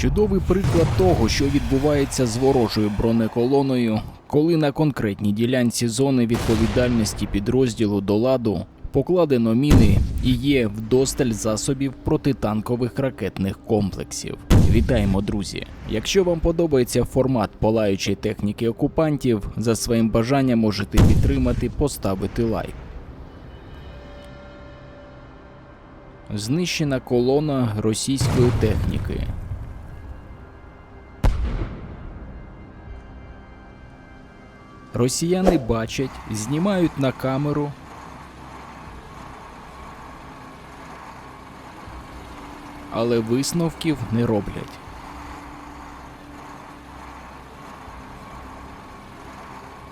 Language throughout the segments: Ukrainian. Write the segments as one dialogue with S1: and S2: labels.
S1: Чудовий приклад того, що відбувається з ворожою бронеколоною, коли на конкретній ділянці зони відповідальності підрозділу до ладу покладено міни і є вдосталь засобів протитанкових ракетних комплексів. Вітаємо, друзі! Якщо вам подобається формат палаючої техніки окупантів, за своїм бажанням можете підтримати, поставити лайк. Знищена колона російської техніки. Росіяни бачать, знімають на камеру. Але висновків не роблять.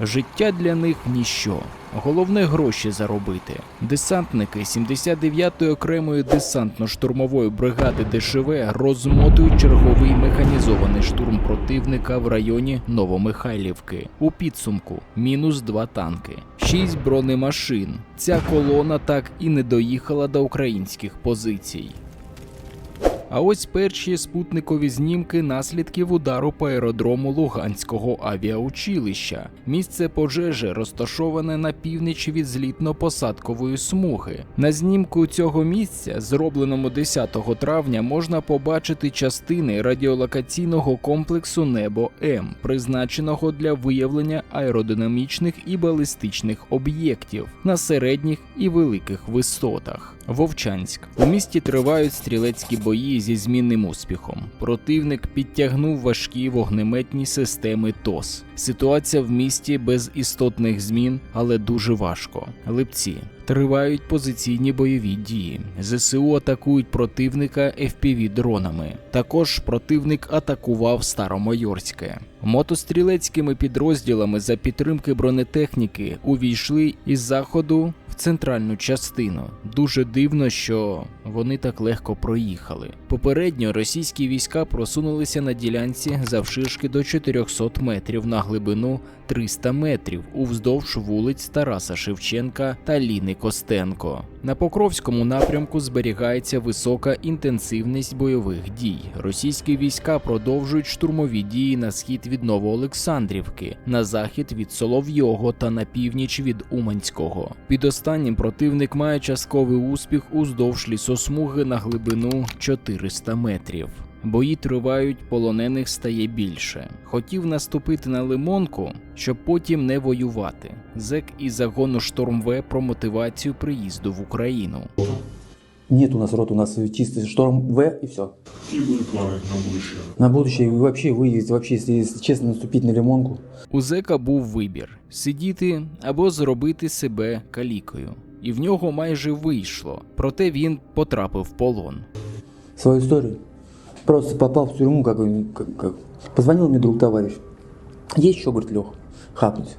S1: Життя для них ніщо. Головне гроші заробити. Десантники 79-ї окремої десантно-штурмової бригади ДШВ розмотують черговий механізований штурм противника в районі Новомихайлівки. У підсумку мінус два танки, шість бронемашин. Ця колона так і не доїхала до українських позицій. А ось перші спутникові знімки наслідків удару по аеродрому Луганського авіаучилища. Місце пожежі розташоване на північ від злітно-посадкової смуги. На знімку цього місця, зробленому 10 травня, можна побачити частини радіолокаційного комплексу Небо М, призначеного для виявлення аеродинамічних і балістичних об'єктів на середніх і великих висотах. Вовчанськ у місті тривають стрілецькі бої зі змінним успіхом. Противник підтягнув важкі вогнеметні системи ТОС. Ситуація в місті без істотних змін, але дуже важко. Липці тривають позиційні бойові дії. ЗСУ атакують противника fpv дронами. Також противник атакував Старомайорське. Мотострілецькими підрозділами за підтримки бронетехніки увійшли із заходу в центральну частину. Дуже дивно, що вони так легко проїхали. Попередньо російські війська просунулися на ділянці завширшки до 400 метрів на глибину 300 метрів уздовж вулиць Тараса Шевченка та Ліни Костенко. На Покровському напрямку зберігається висока інтенсивність бойових дій. Російські війська продовжують штурмові дії на схід від Новоолександрівки, на захід від Соловйого та на північ від Уманського. Під останнім противник має частковий успіх уздовж лісосмуги на глибину 400 метрів. Бої тривають, полонених стає більше. Хотів наступити на лимонку, щоб потім не воювати. Зек із загону Шторм В про мотивацію приїзду в Україну.
S2: Нет у нас рот, у нас чистый шторм В и все.
S3: Какие были планы на будущее?
S2: На будущее вы вообще выйдете, вообще, если, если честно, наступить на лимонку.
S1: У зека був вибір сидіти або зробити себе калікою. І в нього майже вийшло, проте він потрапив в полон.
S2: Свою історію. Просто попав в тюрму, как, как, как. Позвонил друг товарищ. Есть что, говорит, Лех, хапнуть.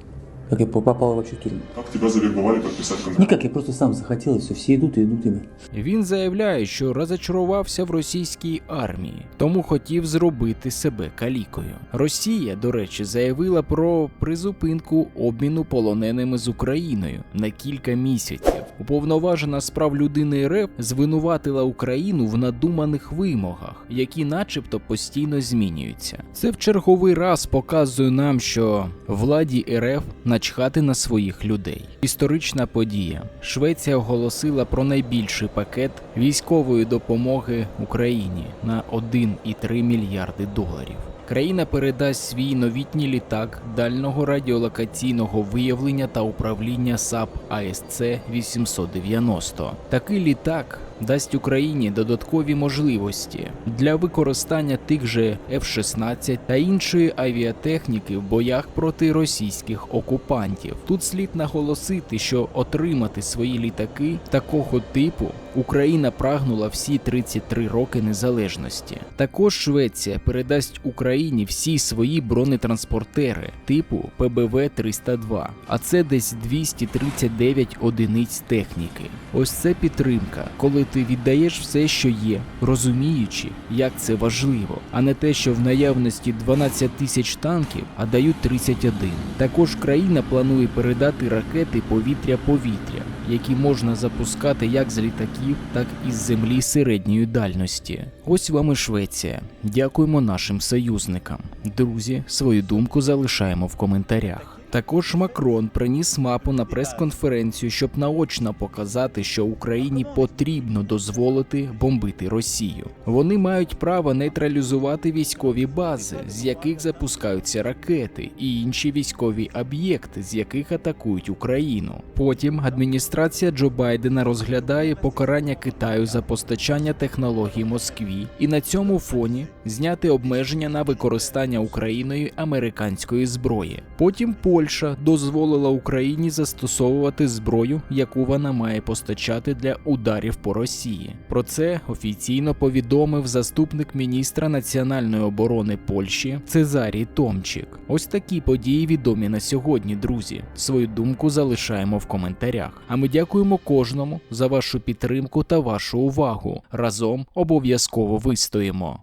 S2: Как я попал вообще в тюрьму.
S3: Как тебя завербовали подписать контракт?
S2: Никак, я просто сам захотел, и все, все идут и идут. И...
S1: Він заявляє, що розочарувався в російській армії, тому хотів зробити себе калікою. Росія, до речі, заявила про призупинку обміну полоненими з Україною на кілька місяців. Уповноважена з прав людини РФ звинуватила Україну в надуманих вимогах, які, начебто, постійно змінюються. Це в черговий раз показує нам, що владі РФ начхати на своїх людей. Історична подія. Швеція оголосила про найбільший пакет військової допомоги Україні на 1,3 мільярди доларів. Країна передасть свій новітній літак дальнього радіолокаційного виявлення та управління САП АСЦ 890. Такий літак дасть Україні додаткові можливості для використання тих же F-16 та іншої авіатехніки в боях проти російських окупантів. Тут слід наголосити, що отримати свої літаки такого типу Україна прагнула всі 33 роки незалежності. Також Швеція передасть Україні всі свої бронетранспортери типу ПБВ 302, а це десь 239 одиниць техніки. Ось це підтримка, коли ти віддаєш все, що є, розуміючи, як це важливо, а не те, що в наявності 12 тисяч танків, а дають 31. Також країна планує передати ракети повітря-повітря, які можна запускати як з літаків, так і з землі середньої дальності. Ось вам і Швеція. Дякуємо нашим союзникам. Друзі, свою думку залишаємо в коментарях. Також Макрон приніс мапу на прес-конференцію, щоб наочно показати, що Україні потрібно дозволити бомбити Росію. Вони мають право нейтралізувати військові бази, з яких запускаються ракети, і інші військові об'єкти, з яких атакують Україну. Потім адміністрація Джо Байдена розглядає покарання Китаю за постачання технологій Москві, і на цьому фоні зняти обмеження на використання Україною американської зброї. Потім Польща дозволила Україні застосовувати зброю, яку вона має постачати для ударів по Росії. Про це офіційно повідомив заступник міністра національної оборони Польщі Цезарій Томчик. Ось такі події відомі на сьогодні, друзі. Свою думку залишаємо в коментарях. А ми дякуємо кожному за вашу підтримку та вашу увагу. Разом обов'язково вистоїмо.